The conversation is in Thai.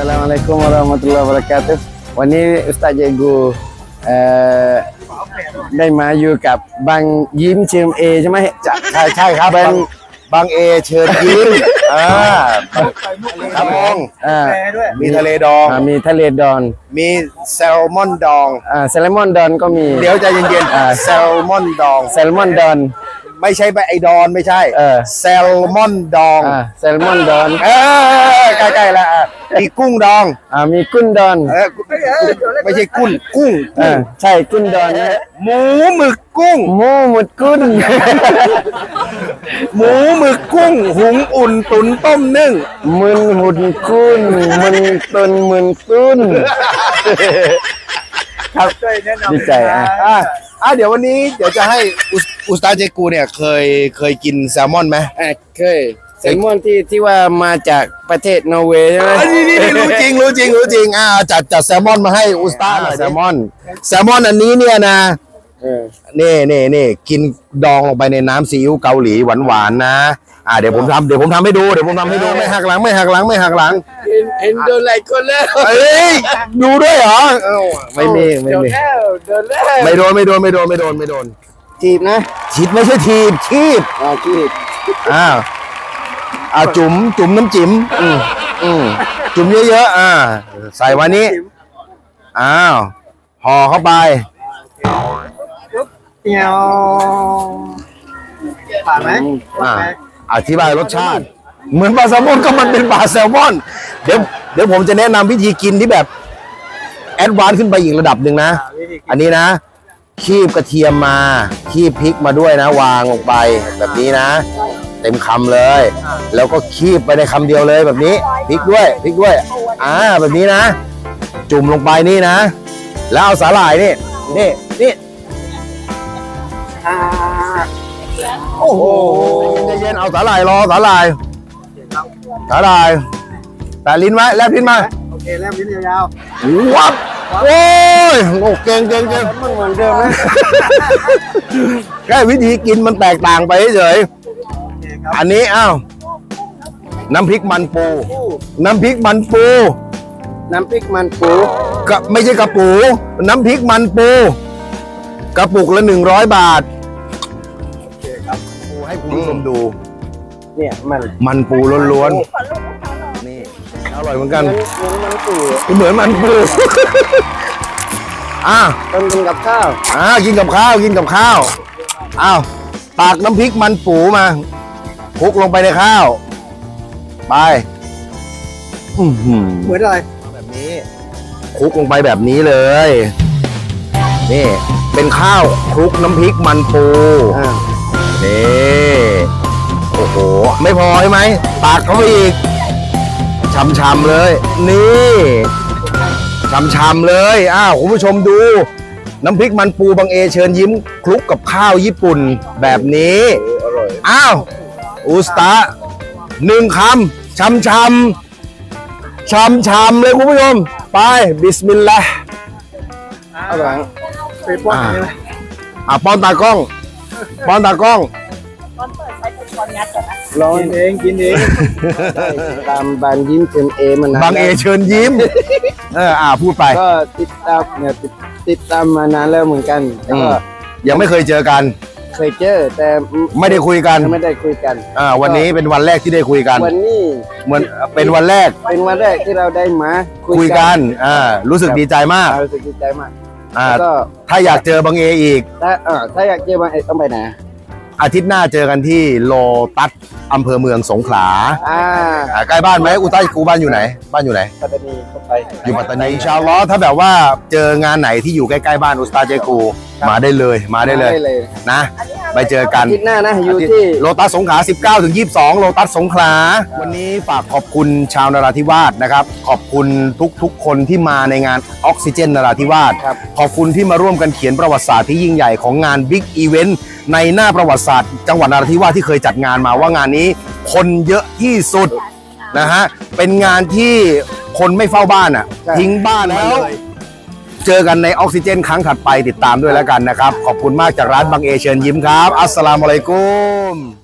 Assalamualaikum warahmatullahi wabarakatuh วันนี้อุสตาเจกูเอ่อได้มาอยู่กับบางยิ้มเชิมเอใช่ไหมจะใช่ใช่ครับเป็นบางบางเอเชิญยิ้มอ่าครับผมอ่ามีทะเลดองอ่ามีทะเลดอนมีแซลมอนดองอ่าแซลมอนดอนก็มีเดี๋ยวใจเย็นอ่าๆแซลมอนดองแซลมอนดอนไม่ใช่แบบไอดอนไม่ใช่เออแซลมอนดองอ่าแซลมอนดอนเออ มีกุ้งดองอ่ามีกุ้นดอนเออไม่ใช่กุ้งกุ้งอ่าใช่กุ้นดอนนะหมูหมึกกุ้ง หมูหมดกุ้น หมูหมึกกุ้ง หุงอุ่นตุ๋นต้มนึ่งมึนหุ่นกุ้นมึนตุนมึนตุ้น ครับดีใจอะ อะอะเดี๋ยววันนี้เดี๋ยวจะให้อุสอุสตาเจกูเนี่ยเคยเคยกินแซลมอนไหม อะเคย แซลมอนที่ที่ว่ามาจากประเทศนอร์เวย์ใช่ไหมอันนี้นี่นี่รู้จริงรู้จริงรู้จริงอ่าจัดจัดแซลมอนมาให้อุสตาหน่อยแซลมอน แซลมอนอันนี้เนี่ยนะ เออ นี่นี่นี่กินดองลงไปในน้ำซีอิ๊วเกาหลีหวานหวานๆนะ อ่าเดี๋ยวผมทำเดี๋ยวผมทำให้ดูเดี๋ยวผมทำให้ดูไม่หักหลังไม่หักหลังไม่หักหลังเห็นเห็นโดนหลายคนแล้วเอ้ยดูด้วยเหรอเอ้าไม่มีไม่โดนมีแล้วโดนแล้วไม่โดนไม่โดนไม่โดนไม่โดนไม่โดนจีบนะฉีดไม่ใช่ทีบคีบอ่าจีบอ้าว อ่าจุ๋มจุ๋มน้ำจิ๋มอืมอืมจุ๋มเยอะๆอ่า ใส่วันนี้อ้าวห่อเข้าไปเปียวผ่านไหมอ่าอธิบายรสชาติ เหมือนปลาแซลมอนก็มันเป็นปลาแซลมอนเดี๋ยวเดี๋ยวผมจะแนะนำวิธีกินที่แบบแอดวานซ์ขึ้นไปอีกระดับหนึ่งนะ อันนี้นะ คีบกระเทียมมา คีบพริกมาด้วยนะ วางลงไปแบบนี้นะ เต็มคำเลย แล้วก็คีบไปในคำเดียวเลยแบบนี้พริกด้วยพริกด้วย อ่าแบบนี้นะ จุ่มลงไปนี่นะ แล้วเอาสาหร่ายนี่นี่นี่อ่าโอ้โหใจเย็นเอาสาหร่ายรอสาหร่ายสาหร่ายแต่ลิ้นไว้แลบลิ้นมาโอเคแล้วลิ้นยาววับโอ้ยโอ้เก่งเก่งเก่งๆมันเหมือนเดิมนะ แค่วิธีกินมันแตกต่างไปเฉยโอเคครับๆอันนี้อ้าวน้ำพริกมันปู น้ำพริกมันปู น้ำพริกมันปูกะไม่ใช่กระปู น้ำพริกมันปู กระปุกละหนึ่งร้อยบาทโอเคครับปูให้คุณผู้ชมดู เนี่ยมันมันปูล้วนๆนี่อร่อยเหมือนกันเหมือนมันปูเหมือนมันปูอะต้นกินกับข้าวอ่ากินกับข้าวกินกับข้าวอ้าวตักน้ำพริกมันปูมา คลุกลงไปในข้าว ไปอื้อหือเหมือนอะไรแบบนี้คลุกลงไปแบบนี้เลย นี่ เป็นข้าวคลุกน้ำพริกมันปูอ่านี่โอ้โห ไม่พอใช่ไหมตักเข้าไปอีกช่ำๆเลย นี่ช่ำๆเลย อ้าวคุณผู้ชมดู น้ำพริกมันปูบางเอเชิญยิ้มคลุกกับข้าวญี่ปุ่นแบบนี้ อร่อย อ้าว อุสตาหนึ่งคำช่ำช่ำช่ำช่ำๆเลยคุณผู้ชม ไป บิสมิลลาห์อร่อยไปป้อนใช่ไหมอะป้อนตากล้อง ป้อนตากล้องลองกินเองกินเองตามบานยิ้มเต็มเอมันบางเอเชิญยิ้ม เอออ่าพูดไป ก็ติดตามเนี่ยติดติดตามมานานแล้วเหมือนกันแล้วก็ยังไม่เคยเจอกัน เคยเจอแต่ไม่ได้คุยกันไม่ได้คุยกันอ่าวันนี้เป็นวันแรกที่ได้คุยกัน วันนี้เหมือนเป็นวันแรก เป็นวันแรกที่เราได้มาคุยกันอ่ารู้สึกดีใจมากเรารู้สึกดีใจมากอ่าแล้วก็ถ้าอยากเจอบางเออีกถ้าเออถ้าอยากเจอมาเอ๊ะต้องไปไหน อาทิตย์หน้าเจอกันที่โลตัสอำเภอเมืองสงขลาอ่าอ่าใกล้บ้านไหมอุตัยกูบ้านอยู่ไหน บ้านอยู่ไหน ปัตตานีเข้าไป อยู่ปัตตานีอินชาอัลลอฮ์ถ้าแบบว่าเจองานไหนที่อยู่ใกล้ๆบ้านอุสตาเจกู มาได้เลยมาได้เลยได้เลยนะ ไปเจอกันอาทิตย์หน้านะอยู่ที่โลตัสสงขลา 19ถึง22 โลตัสสงขลา วันนี้ฝากขอบคุณชาวนราธิวาสนะครับ ขอบคุณทุกๆ คนที่มาในงานออกซิเจนนราธิวาสครับขอบคุณที่มาร่วมกันเขียนประวัติศาสตร์ที่ยิ่งใหญ่ของงานบิ๊กอีเวนต์ในหน้าประวัติศาสตร์ จังหวัดนราธิวาสที่เคยจัดงานมาว่างานนี้ คนเยอะที่สุดนะฮะเป็นงานที่คนไม่เฝ้าบ้านอะใช่ทิ้งบ้านแล้วเจอกันในออกซิเจนครั้งถัดไปติดตามด้วยแล้วกันนะครับ ขอบคุณมากจากร้านบางเอเชิญยิ้มครับ อัสสลามุอะลัยกุม